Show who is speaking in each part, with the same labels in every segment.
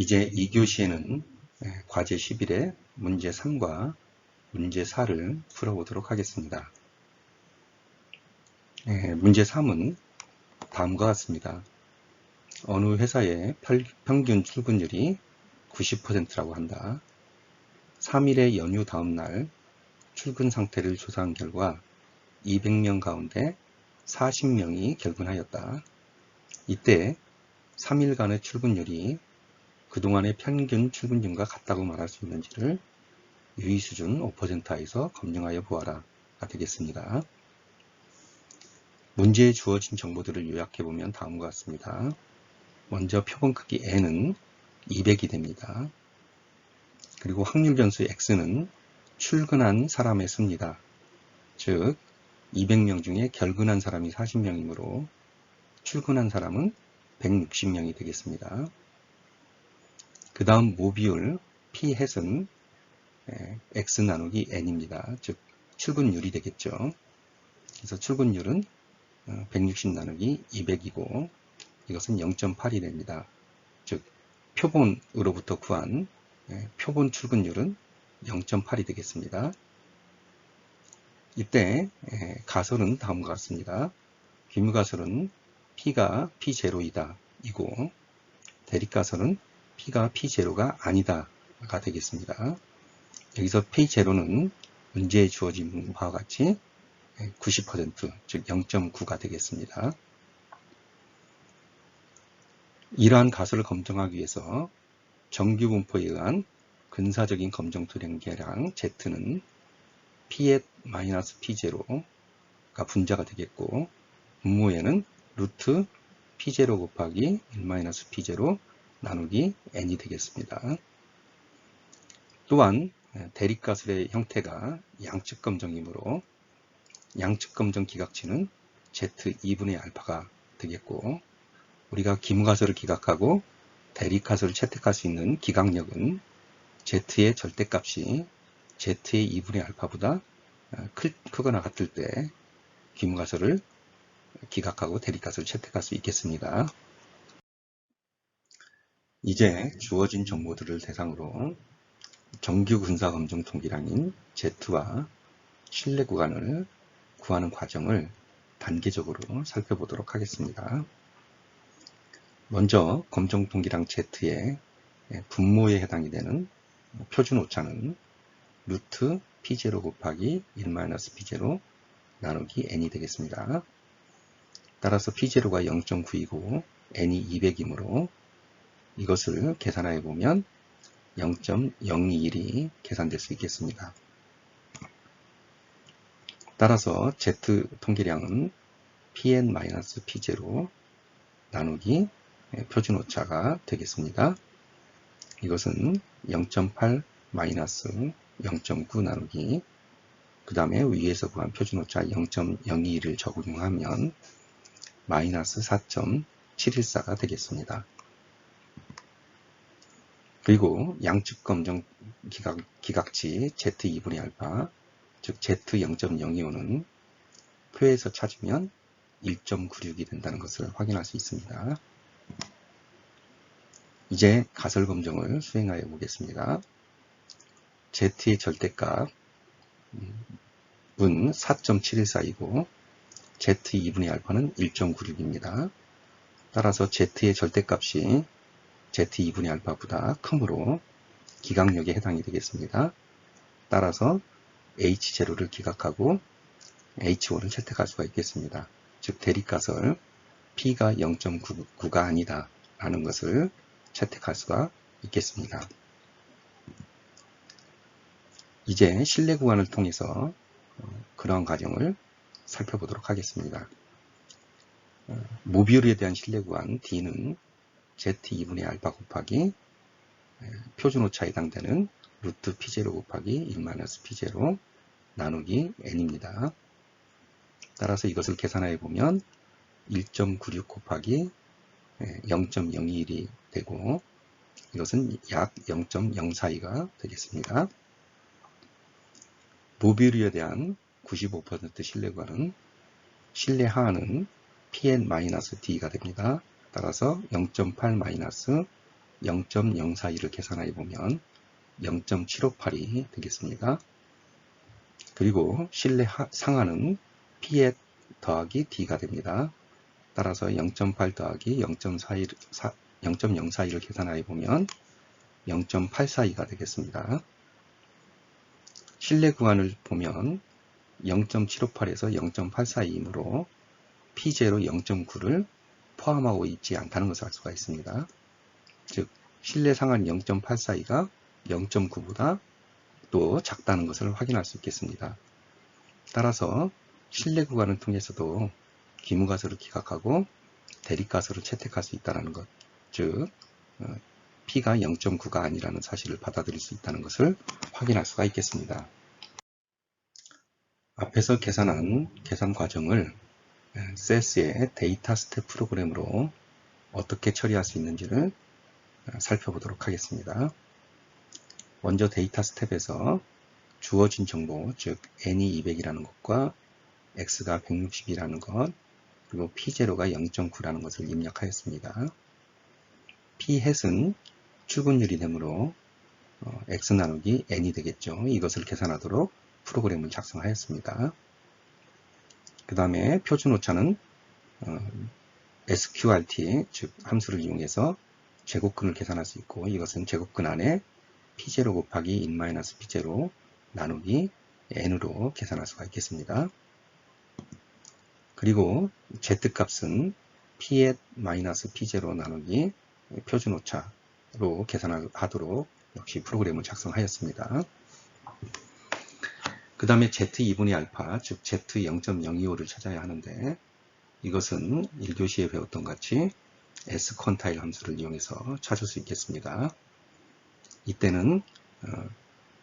Speaker 1: 이제 2교시에는 과제 11의 문제 3과 문제 4를 풀어보도록 하겠습니다. 문제 3은 다음과 같습니다. 어느 회사의 평균 출근율이 90%라고 한다. 3일의 연휴 다음 날 출근 상태를 조사한 결과 200명 가운데 40명이 결근하였다. 이때 3일간의 출근율이 그동안의 평균 출근율과 같다고 말할 수 있는지를 유의 수준 5%하에서 검증하여 보아라 가 되겠습니다. 문제에 주어진 정보들을 요약해 보면 다음과 같습니다. 먼저 표본 크기 n은 200이 됩니다. 그리고 확률 변수 x는 출근한 사람의 수입니다. 즉 200명 중에 결근한 사람이 40명이므로 출근한 사람은 160명이 되겠습니다. 그 다음 모비율 p 햇은 x 나누기 n입니다. 즉 출근율이 되겠죠. 그래서 출근율은 160 어, 나누기 200이고 이것은 0.8이 됩니다. 즉 표본으로부터 구한 표본 출근율은 0.8이 되겠습니다. 이때 가설은 다음과 같습니다. 비무가설은 P가 P0이다 이고 대립가설은 P가 P0가 아니다가 되겠습니다. 여기서 P0는 문제에 주어진 바와 같이 90%, 즉 0.9가 되겠습니다. 이러한 가설을 검증하기 위해서 정규 분포에 의한 근사적인 검정 투량계량 Z는 P-P0가 분자가 되겠고 분모에는 루트 P0 곱하기 1-P0 나누기 N이 되겠습니다. 또한 대립가설의 형태가 양측 검정이므로 양측 검정 기각치는 Z2분의 알파가 되겠고 우리가 기무가설을 기각하고 대립가설을 채택할 수 있는 기각력은 Z의 절대값이 Z의 2분의 알파보다 크, 거나 같을 때 기무가설을 기각하고 대립가설을 채택할 수 있겠습니다. 이제 주어진 정보들을 대상으로 정규 군사 검정 통계량인 Z와 신뢰 구간을 구하는 과정을 단계적으로 살펴보도록 하겠습니다. 먼저 검정 통계량 Z의 분모에 해당이 되는 표준 오차는 루트 P0 곱하기 1-P0 나누기 N이 되겠습니다. 따라서 P0가 0.9이고 N이 200이므로 이것을 계산하여 보면 0.021이 계산될 수 있겠습니다. 따라서 Z 통계량은 Pn-P0 나누기 표준 오차가 되겠습니다. 이것은 0.8 0.9 나누기 그 다음에 위에서 구한 표준 오차 0.021을 적용하면 마이너스 4.714가 되겠습니다. 그리고 양측 검정 기각, 기각치 Z2분의 알파, 즉 Z0.025는 표에서 찾으면 1.96이 된다는 것을 확인할 수 있습니다. 이제 가설 검정을 수행하여 보겠습니다. Z의 절대값 은 4.714이고 Z2분의 알파는 1.96입니다. 따라서 Z의 절대값이 Z2분의 알파보다 크므로 기각력에 해당이 되겠습니다. 따라서 H0를 기각하고 H1을 채택할 수가 있겠습니다. 즉 대립가설 P가 0.9가 아니다 라는 것을 채택할 수가 있겠습니다. 이제 신뢰 구간을 통해서 어, 그러한 과정을 살펴보도록 하겠습니다. 어, 모비율에 대한 신뢰 구간 D는 Z2분의 알파 곱하기 표준 오차에 해당되는 루트 P0 곱하기 1-P0 나누기 N입니다. 따라서 이것을 계산해 보면 1.96 곱하기 0.021이 되고 이것은 약 0.042가 되겠습니다. 모비율에 대한 95% 신뢰관은 신뢰 하는 Pn-D가 됩니다. 따라서 0.8- 0.042를 계산해 보면 0.758이 되겠습니다. 그리고 실내 상하는 P에 더하기 D가 됩니다. 따라서 0.8 더하기 0.042를 계산해 보면 0.842가 되겠습니다. 실내 구간을 보면 0.758에서 0.842이므로 P0 0.9를 포함하고 있지 않다는 것을 알 수가 있습니다. 즉 실내 상한 0.842가 0.9보다 또 작다는 것을 확인할 수 있겠습니다. 따라서 실내 구간을 통해서도 기무가설을 기각하고 대립가설을 채택할 수 있다는 것, 즉 어, P가 0.9가 아니라는 사실을 받아들일 수 있다는 것을 확인할 수가 있겠습니다. 앞에서 계산한 계산 과정을 SES의 데이터 스텝 프로그램으로 어떻게 처리할 수 있는지를 살펴보도록 하겠습니다. 먼저 데이터 스텝에서 주어진 정보, 즉 n이 200이라는 것과 x가 160이라는 것, 그리고 p0가 0.9라는 것을 입력하였습니다. p-햇은 출근율이 되므로 어, x 나누기 n이 되겠죠. 이것을 계산하도록 프로그램을 작성하였습니다. 그 다음에 표준 오차는 어, sqrt 즉 함수를 이용해서 제곱근을 계산할 수 있고 이것은 제곱근 안에 p0 곱하기 1-p0 나누기 n으로 계산할 수가 있겠습니다. 그리고 z값은 p-p0 나누기 표준 오차로 계산하도록 역시 프로그램을 작성하였습니다. 그 다음에 z2분의 알파, 즉 z0.025를 찾아야 하는데 이것은 1교시에 배웠던 같이 squantile 함수를 이용해서 찾을 수 있겠습니다. 이때는 어,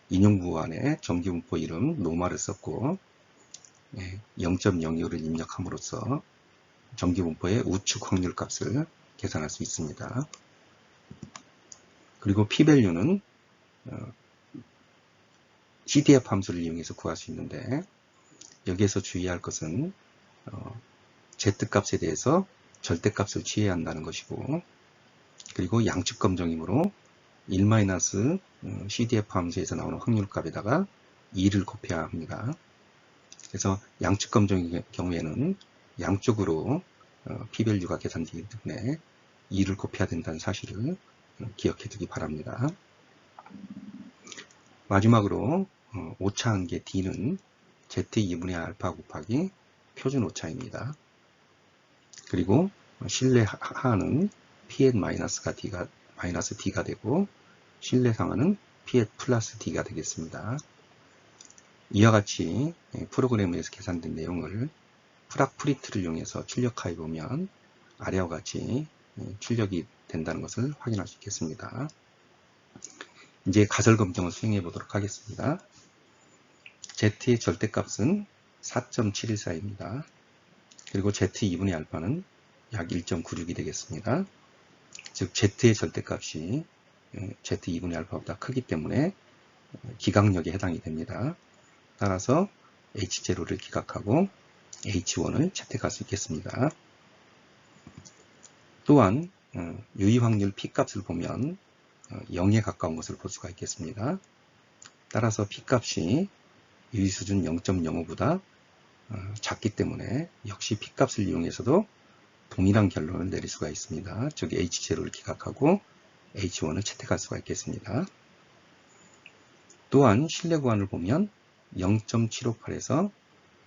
Speaker 1: 인용부 안에 정기분포 이름 노마를 썼고 0.02를 예, 입력함으로써 정기분포의 우측 확률 값을 계산할 수 있습니다. 그리고 p-value는 어, CDF 함수를 이용해서 구할 수 있는데 여기에서 주의할 것은 어, Z값에 대해서 절대값을 취해야 한다는 것이고 그리고 양측 검정이므로 1-CDF 어, 함수에서 나오는 확률값에다가 2를 곱해야 합니다. 그래서 양측 검정의 경우에는 양쪽으로 어, p-value가 계산되기 때문에 2를 곱해야 된다는 사실을 기억해 두기 바랍니다. 마지막으로 어, 오차 한계 D는 Z2분의 알파 곱하기 표준 오차입니다. 그리고 실내 하는 Pn-가 D가, 마이너스 D가 되고 실내 상하는 Pn 플러스 D가 되겠습니다. 이와 같이 예, 프로그램에서 계산된 내용을 프락프리트를 이용해서 출력하여 보면 아래와 같이 예, 출력이 된다는 것을 확인할 수 있겠습니다. 이제 가설 검정을 수행해 보도록 하겠습니다. Z의 절대값은 4.714입니다. 그리고 Z 2분의 알파는 약 1.96이 되겠습니다. 즉 Z의 절대값이 Z 2분의 알파보다 크기 때문에 기각력에 해당이 됩니다. 따라서 H0를 기각하고 H1을 채택할 수 있겠습니다. 또한 어, 유의 확률 P값을 보면 0에 어, 가까운 것을 볼 수가 있겠습니다. 따라서 P값이 유의수준 0.05보다 어, 작기 때문에 역시 P값을 이용해서도 동일한 결론을 내릴 수가 있습니다. 즉 H0를 기각하고 H1을 채택할 수가 있겠습니다. 또한 실내 구간을 보면 0.758에서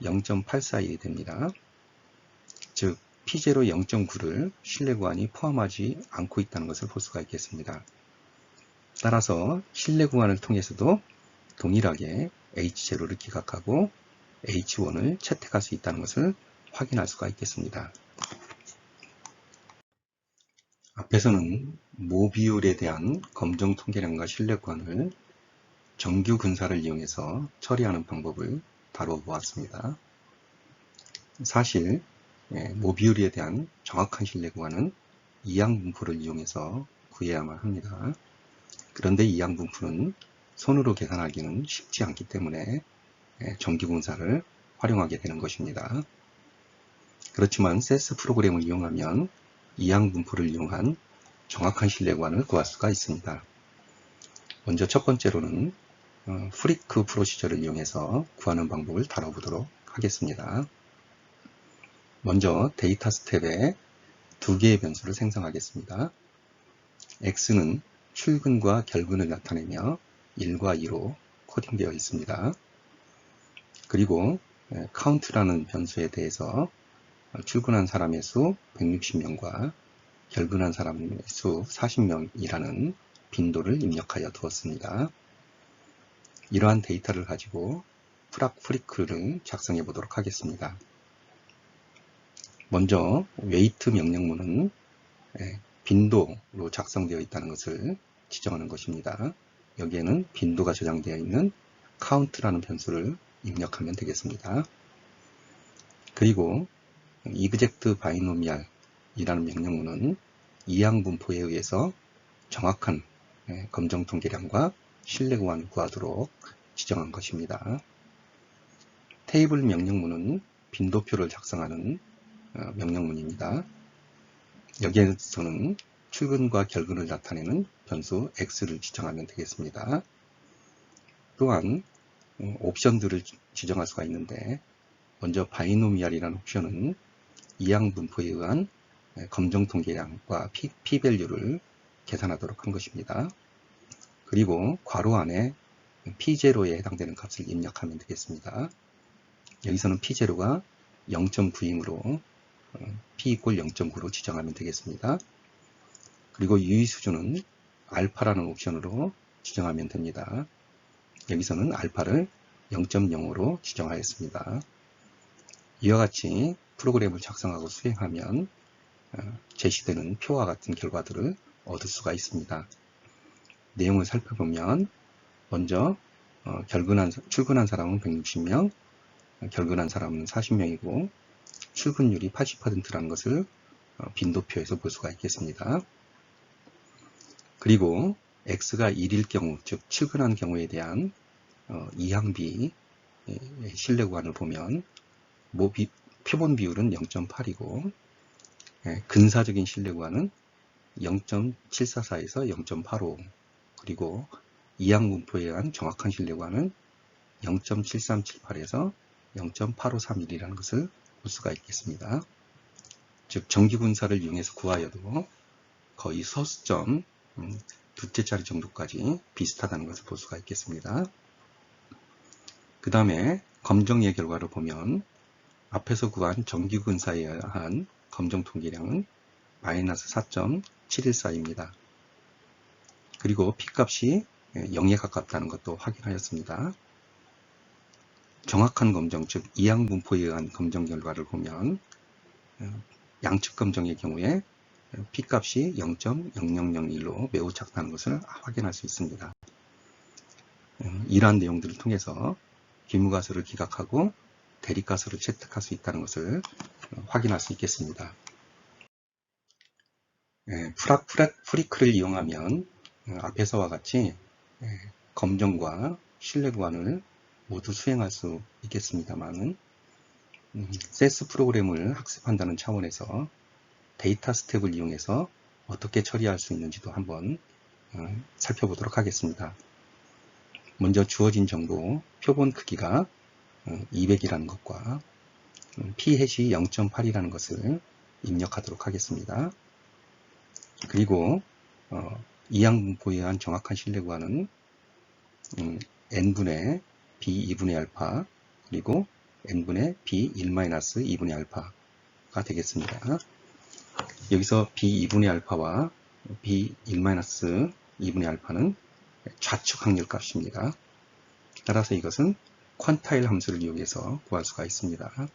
Speaker 1: 0.841이 됩니다. 즉 P0 0.9를 실내 구간이 포함하지 않고 있다는 것을 볼 수가 있겠습니다. 따라서 실내 구간을 통해서도 동일하게 H0를 기각하고 H1을 채택할 수 있다는 것을 확인할 수가 있겠습니다. 앞에서는 모비율에 대한 검정 통계량과 구간을 정규 근사를 이용해서 처리하는 방법을 다루어 보았습니다. 사실 예, 모비율에 대한 정확한 실내 구간은 이항 분포를 이용해서 구해야만 합니다. 그런데 이 양분풀은 손으로 계산하기는 쉽지 않기 때문에 전기공사를 활용하게 되는 것입니다. 그렇지만 세스 프로그램을 이용하면 이항분포를 이용한 정확한 신뢰관을 구할 수가 있습니다. 먼저 첫 번째로는 어, 프리크 프로시저를 이용해서 구하는 방법을 다뤄보도록 하겠습니다. 먼저 데이터 스텝에 두 개의 변수를 생성하겠습니다. x는 출근과 결근을 나타내며 1과 2로 코딩되어 있습니다. 그리고 count라는 변수에 대해서 출근한 사람의 수 160명과 결근한 사람의 수 40명이라는 빈도를 입력하여 두었습니다. 이러한 데이터를 가지고 프락 프리크를 작성해 보도록 하겠습니다. 먼저 웨이트 명령문은 빈도로 작성되어 있다는 것을 지정하는 것입니다. 여기에는 빈도가 저장되어 있는 count라는 변수를 입력하면 되겠습니다. 그리고 exact binomial 이라는 명령문은 이항 분포에 의해서 정확한 검정 통계량과 신뢰 구간을 구하도록 지정한 것입니다. 테이블 명령문은 빈도표를 작성하는 어, 명령문입니다. 여기에서는 출근과 결근을 나타내는 변수 x를 지정하면 되겠습니다. 또한 어, 옵션들을 지정할 수가 있는데 먼저 바이노미알이라는 옵션은 이항 분포에 의한 검정 통계량과 P-밸류를 계산하도록 한 것입니다. 그리고 괄호 안에 P0에 해당되는 값을 입력하면 되겠습니다. 여기서는 P0가 0.9이므로 어, P 이꼴 0.9로 지정하면 되겠습니다. 그리고 유의 수준은 알파라는 옵션으로 지정하면 됩니다. 여기서는 알파를 0.0으로 지정하였습니다. 이와 같이 프로그램을 작성하고 수행하면 어, 제시되는 표와 같은 결과들을 얻을 수가 있습니다. 내용을 살펴보면 먼저 어, 결근한, 출근한 사람은 160명, 결근한 사람은 40명이고 출근율이 80%라는 것을 어, 빈도표에서 볼 수가 있겠습니다. 그리고 x가 1일 경우, 즉 출근한 경우에 대한 어, 이항비 신뢰 구간을 보면 모 비, 표본 비율은 0.8이고 예, 근사적인 신뢰 구간은 0.744에서 0.85 그리고 이항 분포에 의한 정확한 신뢰 구간은 0.7378에서 0.8531이라는 것을 볼 수가 있겠습니다. 즉 정기분사를 이용해서 구하여도 거의 서수점 음, 두째 자리 정도까지 비슷하다는 것을 볼 수가 있겠습니다. 그 다음에 검정의 결과를 보면 앞에서 구한 정기분사에 의한 검정 통계량은 마이너스 4.714입니다. 그리고 P값이 0에 가깝다는 것도 확인하였습니다. 정확한 검정, 즉 이항 분포에 의한 검정 결과를 보면 어, 양측 검정의 경우에 P값이 0.0001로 매우 작다는 것을 확인할 수 있습니다. 어, 이러한 내용들을 통해서 기무가수를 기각하고 대립가수를 채택할 수 있다는 것을 어, 확인할 수 있겠습니다. 프락, 프락, 프리크를 이용하면 앞에서와 같이 검정과 신뢰 구간을 모두 수행할 수 있겠습니다만 음, 세스 프로그램을 학습한다는 차원에서 데이터 스텝을 이용해서 어떻게 처리할 수 있는지도 한번 어, 살펴보도록 하겠습니다. 먼저 주어진 정보 표본 크기가 200이라는 어, 것과 음, p-이 0.8이라는 것을 입력하도록 하겠습니다. 그리고 어, 이항 분포에 의한 정확한 신뢰 구간은 음, n분의 b 2분의 알파 그리고 n분의 b 1-2분의 알파가 되겠습니다. 여기서 b 2분의 알파와 b 1-2분의 알파는 좌측 확률 값입니다. 따라서 이것은 퀀타일 함수를 이용해서 구할 수가 있습니다.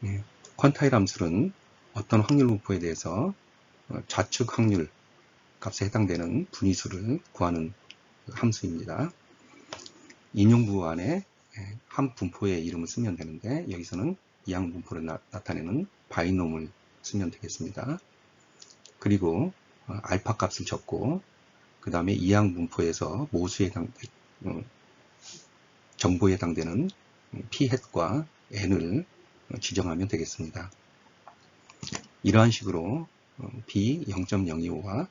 Speaker 1: 네, 퀀타일 함수는 어떤 확률 분포에 대해서 좌측 확률 값에 해당되는 분위수를 구하는 함수입니다. 인용부 안에 한 분포의 이름을 쓰면 되는데 여기서는 이항 분포를 나, 타내는 바이놈을 쓰면 되겠습니다. 그리고 어, 알파 값을 적고 그 다음에 이항 분포에서 모수에 해당 어, 정보에 해당되는 p 햇과 n을 지정하면 되겠습니다. 이러한 식으로 B 0.025와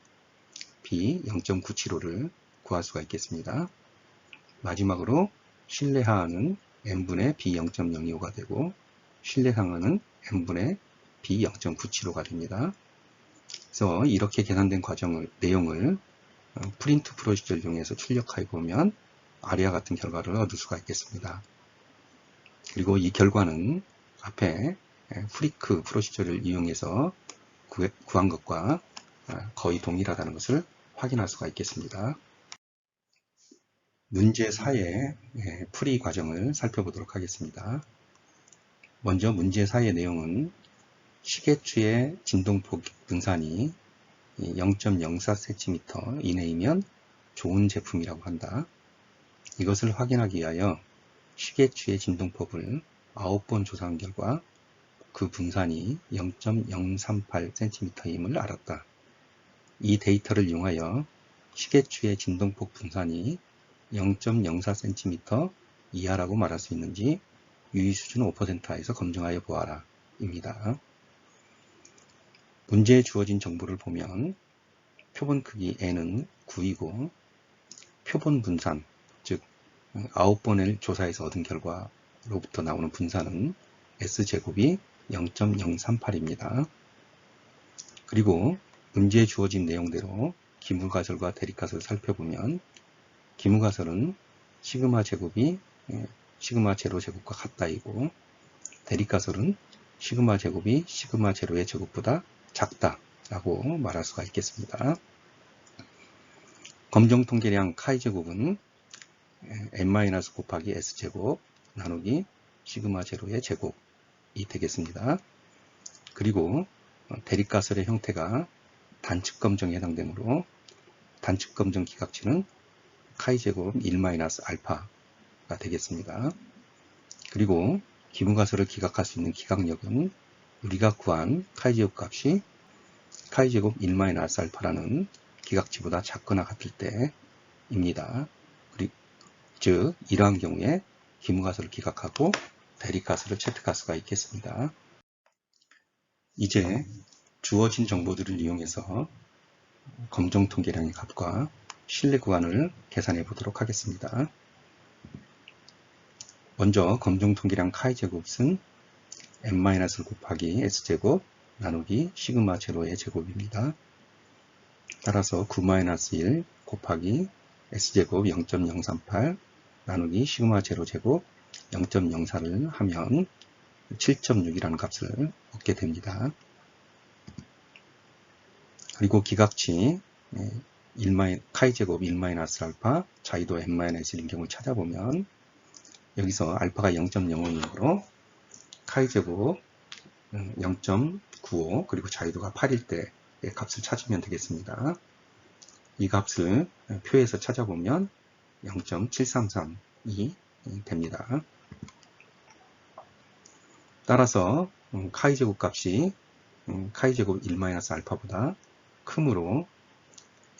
Speaker 1: B 0.975를 구할 수가 있겠습니다. 마지막으로 하한은 n분의 B 0.025가 되고 상한은 n분의 B 0.975가 됩니다. 그래서 이렇게 계산된 과정을 내용을 어, 프린트 프로시저를 이용해서 출력해 보면 아래와 같은 결과를 얻을 수가 있겠습니다. 그리고 이 결과는 앞에 프리크 프로시저를 이용해서 구한 것과 아, 거의 동일하다는 것을 확인할 수가 있겠습니다. 문제 4의 풀이 과정을 살펴보도록 하겠습니다. 먼저 문제 4의 내용은 시계추의 진동폭 분산이 0.04cm 이내이면 좋은 제품이라고 한다. 이것을 확인하기 위하여 시계추의 진동폭을 9번 조사한 결과 그 분산이 0.038cm임을 알았다. 이 데이터를 이용하여 시계추의 진동폭 분산이 0.04cm 이하라고 말할 수 있는지 유의수준 5%하에서 검증하여 보아라 입니다. 문제에 주어진 정보를 보면 표본 크기 n은 9이고 표본 분산, 즉 9번을 조사해서 얻은 결과로부터 나오는 분산은 S제곱이 0.038입니다. 그리고 문제에 주어진 내용대로 기물가설과 대립가설을 살펴보면 기물가설은 시그마 제곱이 예, 시그마 제로 제곱과 같다이고 대립가설은 시그마 제곱이 시그마 제로의 제곱보다 작다라고 말할 수가 있겠습니다. 검정 통계량 카이 제곱은 n- 곱하기 s제곱 나누기 시그마 제로의 제곱이 되겠습니다. 그리고 대립가설의 형태가 단축 검정에 해당되므로 단축 검정 기각치는 카이 제곱 1-알파가 되겠습니다. 그리고 기분가설을 기각할 수 있는 기각력은 우리가 구한 카이 제곱 값이 카이 제곱 1-알파라는 기각치보다 작거나 같을 때입니다. 즉 이러한 경우에 기무가설을 기각하고 대립가설을 채택할 수가 있겠습니다. 이제 주어진 정보들을 이용해서 검정 통계량의 값과 실내 구간을 계산해 보도록 하겠습니다. 먼저 검정 통계량 카이 제곱은 n-를 곱하기 s제곱 나누기 시그마 제로의 제곱입니다. 따라서 9-1 곱하기 s제곱 0.038 나누기 시그마 제로 제곱 0.04를 하면 7.6이라는 값을 얻게 됩니다. 그리고 기각치 1 카이 제곱 1-알파 자이도 n-1인 경우를 찾아보면 여기서 알파가 0.05이므로 카이 제곱 0.95 음, 그리고 자유도가 8일 때의 값을 찾으면 되겠습니다. 이 값을 표에서 찾아보면 0.7332 됩니다. 따라서 음, 카이 제곱 값이 음, 카이 제곱 1-알파보다 크므로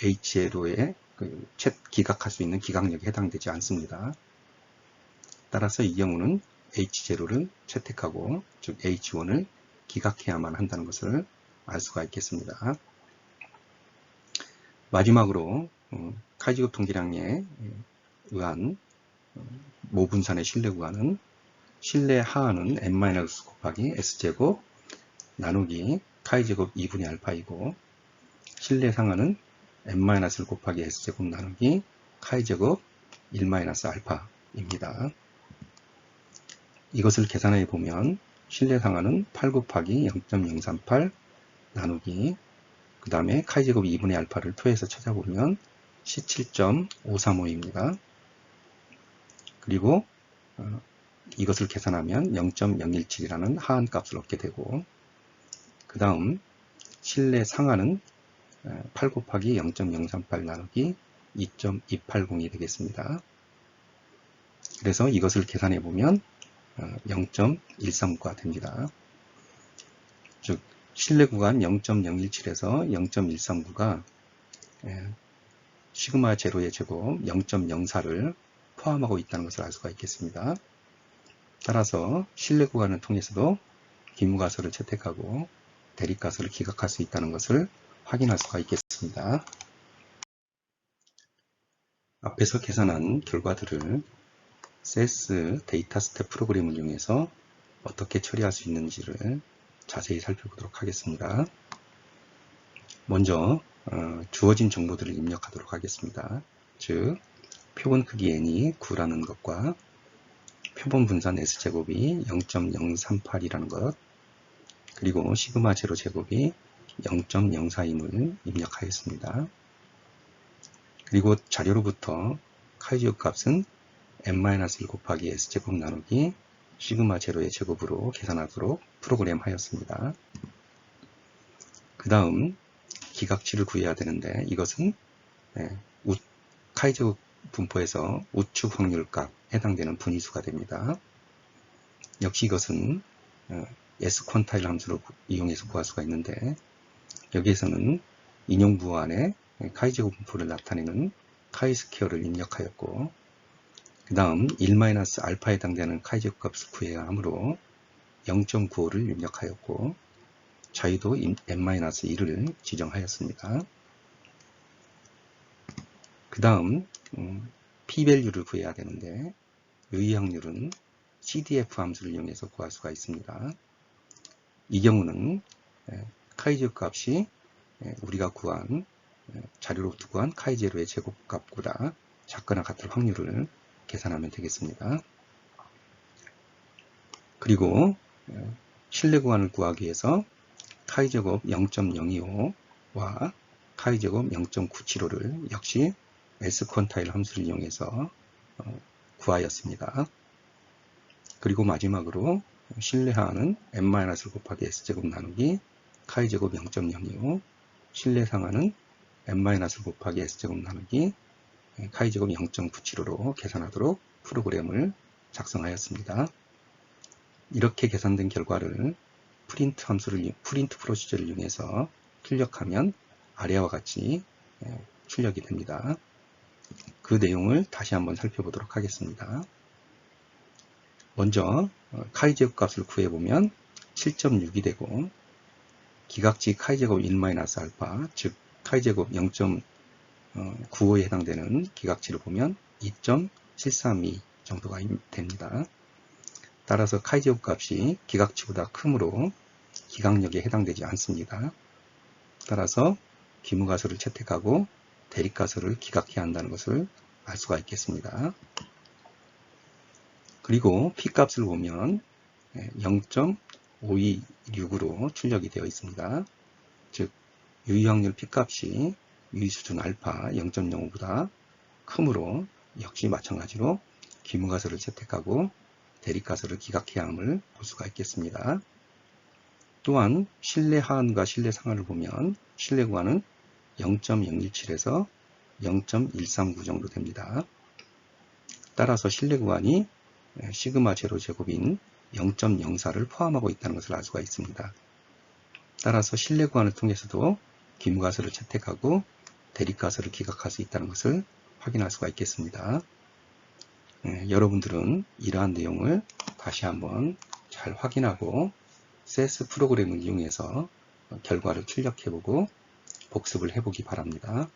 Speaker 1: H로의 그 기각할 수 있는 기각력에 해당되지 않습니다. 따라서 이 경우는 H0를 채택하고 즉 H1을 기각해야만 한다는 것을 알 수가 있겠습니다. 마지막으로 어, 카이지급 통계량에 의한 어, 모분산의 실내 구간은 실내 하한은 n 곱하기 s제곱 나누기 카이제곱 2분의 알파이고 실내 상한은 n-를 곱하기 s제곱 나누기 카이제곱 1-알파입니다. 이것을 계산해 보면 실내 상한은 8 곱하기 0.038 나누기 그 다음에 카이 제곱 2분의 알파를 표에서 찾아보면 17.535입니다. 그리고 어, 이것을 계산하면 0.017이라는 하한 값을 얻게 되고 그 다음 실내 상한은 8 곱하기 0.038 나누기 2.280이 되겠습니다. 그래서 이것을 계산해 보면 0.139가 됩니다. 즉 실내 구간 0.017에서 0.139가 시그마 제로의 제곱 0.04를 포함하고 있다는 것을 알 수가 있겠습니다. 따라서 실내 구간을 통해서도 기무가설을 채택하고 대립가설을 기각할 수 있다는 것을 확인할 수가 있겠습니다. 앞에서 계산한 결과들을 CS 데이터 스텝 프로그램을 이용해서 어떻게 처리할 수 있는지를 자세히 살펴보도록 하겠습니다. 먼저 어, 주어진 정보들을 입력하도록 하겠습니다. 즉 표본 크기 n이 9라는 것과 표본 분산 s제곱이 0.038이라는 것 그리고 시그마 제로 제곱이 0.04임을 입력하였습니다. 그리고 자료로부터 카이지오 값은 n-1 곱하기 s제곱 나누기 시그마 제로의 제곱으로 계산하도록 프로그램 하였습니다. 그 다음 기각치를 구해야 되는데 이것은 네, 우, 카이제곱 분포에서 우측 확률 값 해당되는 분위수가 됩니다. 역시 이것은 어, S 퀀타일 함수를 이용해서 구할 수가 있는데 여기에서는 인용부 안에 카이제곱 분포를 나타내는 카이스퀘어를 입력하였고 그 다음 1-알파에 해당되는 카이제곱 값을 구해야 하므로 0.95를 입력하였고 자유도 n-1을 지정하였습니다. 그 다음 음, p-value를 구해야 되는데 유의 확률은 CDF 함수를 이용해서 구할 수가 있습니다. 이 경우는 카이제로 값이 우리가 구한 자료로부터 구한 카이제로의 제곱값보다 작거나 같을 확률을 계산하면 되겠습니다. 그리고 실내 구간을 구하기 위해서 카이 제곱 0.025와 카이 제곱 0.975를 역시 S퀀타일 함수를 이용해서 어, 구하였습니다. 그리고 마지막으로 실내하는 n-을 곱하기 s제곱 나누기 카이 제곱 0.02 실내 상하는 n-을 곱하기 s제곱 나누기 카이제곱 0.975로 계산하도록 프로그램을 작성하였습니다. 이렇게 계산된 결과를 프린트 함수를 프린트 프로시저를 이용해서 출력하면 아래와 같이 출력이 됩니다. 그 내용을 다시 한번 살펴보도록 하겠습니다. 먼저 어, 카이제곱 값을 구해보면 7.6이 되고 기각지 카이제곱 1-알파 즉 카이제곱 0.95에 해당되는 기각치를 보면 2.732 정도가 됩니다. 따라서 카이제곱 값이 기각치보다 크므로 기각력에 해당되지 않습니다. 따라서 기무가설을 채택하고 대립가설을 기각해야 한다는 것을 알 수가 있겠습니다. 그리고 P값을 보면 0.526으로 출력이 되어 있습니다. 즉 유의확률 P값이 유의수준 알파 0.05보다 크므로 역시 마찬가지로 기무가설을 채택하고 대립가설을 기각해야 함을 볼 수가 있겠습니다. 또한 실내 하한과 실내 상한을 보면 실내 구간은 0.017에서 0.139 정도 됩니다. 따라서 실내 구간이 시그마 제로 제곱인 0.04를 포함하고 있다는 것을 알 수가 있습니다. 따라서 실내 구간을 통해서도 기무가설을 채택하고 대립가설을 기각할 수 있다는 것을 확인할 수가 있겠습니다. 네, 여러분들은 이러한 내용을 다시 한번 잘 확인하고 CS 프로그램을 이용해서 결과를 출력해보고 복습을 해보기 바랍니다.